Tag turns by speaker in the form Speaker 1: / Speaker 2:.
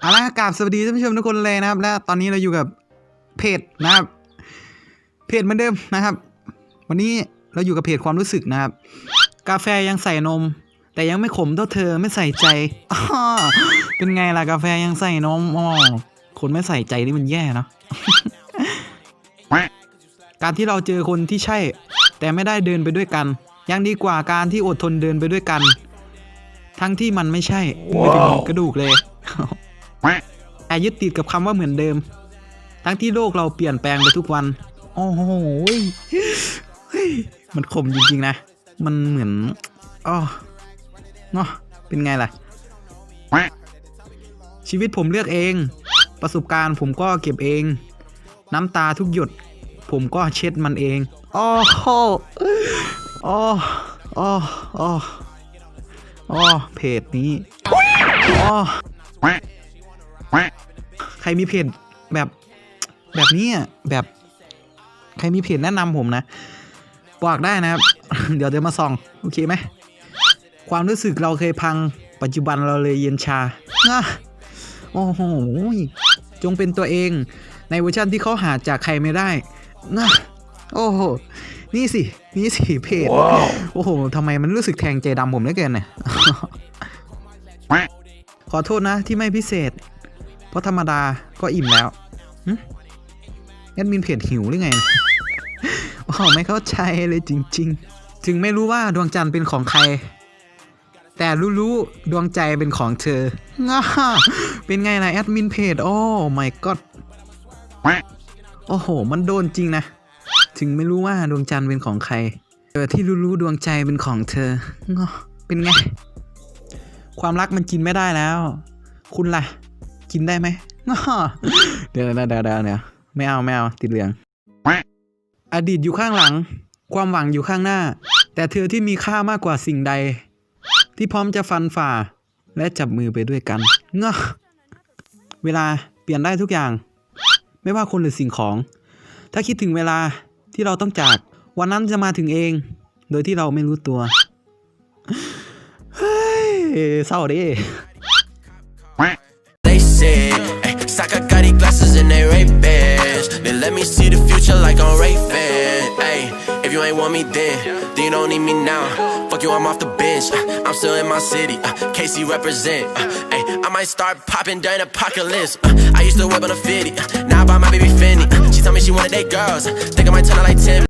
Speaker 1: เอาละกราบสวัสดีท่านผู้ชมทุกคนเลยนะครับ และตอนนี้เราอยู่กับเพจนะครับ เพจเหมือนเดิมนะครับ วันนี้เราอยู่กับเพจความรู้สึกนะครับ กาแฟยังใส่นม แต่ยังไม่ขมเท่าเธอไม่ใส่ใจอ้อเป็นไงล่ะกาแฟยังใส่นมอ๋อคนไม่ใส่ใจนี่มันแย่เนาะ การที่เราเจอคนที่ใช่ แต่ไม่ได้เดินไปด้วยกัน ยังดีกว่าการที่อดทนเดินไปด้วยกัน ทั้งที่มันไม่ใช่ไม่ถึงกระดูกเลย แต่ยึดติดกับคำว่าเหมือนเดิม ทั้งที่โลกเราเปลี่ยนแปลงไปทุกวัน โอ้โหมันคมจริงๆนะ มันเหมือนอ๋อเนาะเป็นไงล่ะ ชีวิตผมเลือกเอง ประสบการณ์ผมก็เก็บเอง น้ำตาทุกหยด ผมก็เช็ดมันเองอ้อโอ้ออ้ออ้ออ้อเพจนี้อ้อ ใครมีเพจแบบแบบนี้อะแบบใครมีเพจแนะนำผมนะ บอกได้นะครับ เดี๋ยวจะมาส่อง โอเคไหม ความรู้สึกเราเคยพังปัจจุบันเราเลยเย็นชาอะโอ้โหจงเป็นตัวเองในเวอร์ชันที่เขาหาจากใครไม่ได้นะโอ้โห นี่สิ นี่สิเพจโอ้โหทำไมมันรู้สึกแทงใจดำผมเหลือเกินเนี่ย ขอโทษนะที่ไม่พิเศษ เพราะธรรมดาก็อิ่มแล้วแอดมินเพจหิวหรือไงโอ้โหไม่เข้าใจเลยจริง ๆ ถึงไม่รู้ว่าดวงจันทร์เป็นของใคร แต่รู้ๆดวงใจเป็นของเธอง่าเป็นไงล่ะแอดมินเพจโอ้ my god โอ้โห มันโดนจริงนะ ถึงไม่รู้ว่าดวงจันทร์เป็นของใครแต่ที่รู้ๆดวงใจเป็นของเธอเป็นไง ความรักมันกินไม่ได้แล้ว คุณล่ะ กินได้ไหมเดี๋ยวเดี๋ยวเดี๋ยวเดี๋ยวเดี๋ยไม่เอาไม่เอาติดเหลือง อดีตอยู่ข้างหลัง ความหวังอยู่ข้างหน้า แต่เธอที่มีค่ามากกว่าสิ่งใด ที่พร้อมจะฟันฝ่า และจับมือไปด้วยกันเง้อเวลาเปลี่ยนได้ทุกอย่าง ไม่ว่าคนหรือสิ่งของ ถ้าคิดถึงเวลาที่เราต้องจาก วันนั้นจะมาถึงเอง โดยที่เราไม่รู้ตัว เฮ้ยเศร้าดิ
Speaker 2: like I'm Ray Fan. Ay, if you ain't want me then, then you don't need me now. Fuck you, I'm off the bench. Uh, I'm still in my city. Uh, KC represent. Uh, I might start popping during apocalypse. Uh, I used to whip on a 50. Uh, now I buy my baby Fendi. Uh, she told me she wanted eight girls. Think I might turn her like 10.